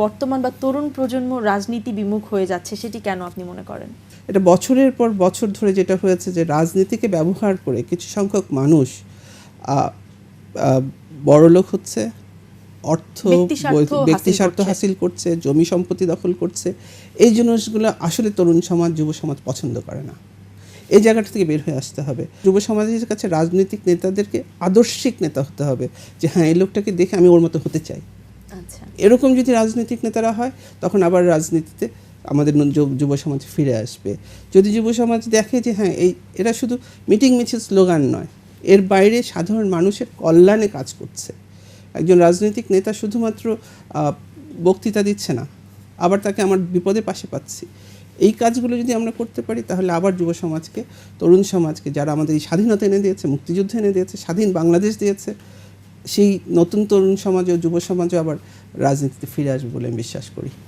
বর্তমান বা তরুণ প্রজন্ম রাজনীতি বিমুখ হয়ে যাচ্ছে সেটি কেন আপনি মনে করেন? এটা বছরের পর বছর ধরে যেটা হয়েছে যে রাজনীতিকে ব্যবহার করে কিছু সংখ্যক মানুষ বড়লোক হচ্ছে অর্থ ব্যক্তি স্বার্থ হাসিল করছে জমি সম্পত্তি দখল করছে এই জিনিসগুলো আসলে তরুণ সমাজ যুব সমাজ পছন্দ করে না। এই জায়গাটা থেকে বের হয়ে আসতে হবে। যুব সমাজের কাছে রাজনৈতিক নেতাদেরকে আদর্শিক নেতা হতে হবে যে হ্যাঁ এই লোকটাকে দেখে আমি ওর মতো হতে চাই। এরকম যদি রাজনৈতিক নেতারা হয়, তখন আবার রাজনীতিতে আমাদের যুব- সমাজ ফিরে আসবে। যদি যুব সমাজ দেখে যে হ্যাঁ এই এরা শুধু মিটিং মিছিল স্লোগান নয়, এর বাইরে সাধারণ মানুষের কল্যাণে কাজ করছে। একজন রাজনৈতিক নেতা শুধুমাত্র বক্তৃতা দিচ্ছে না, আবার তাকে আমার বিপদে পাশে পাচ্ছি। এই কাজগুলো যদি আমরা করতে পারি, তাহলে আবার যুব সমাজকে, তরুণ সমাজকে, যারা আমাদের এই স্বাধীনতা এনে দিয়েছে, মুক্তিযুদ্ধ এনে দিয়েছে, স্বাধীন বাংলাদেশ দিয়েছে সেই নতুন তরুণ সমাজ ও যুব সমাজও আবার রাজনীতিতে ফিরে আসবে বলে আমি বিশ্বাস করি।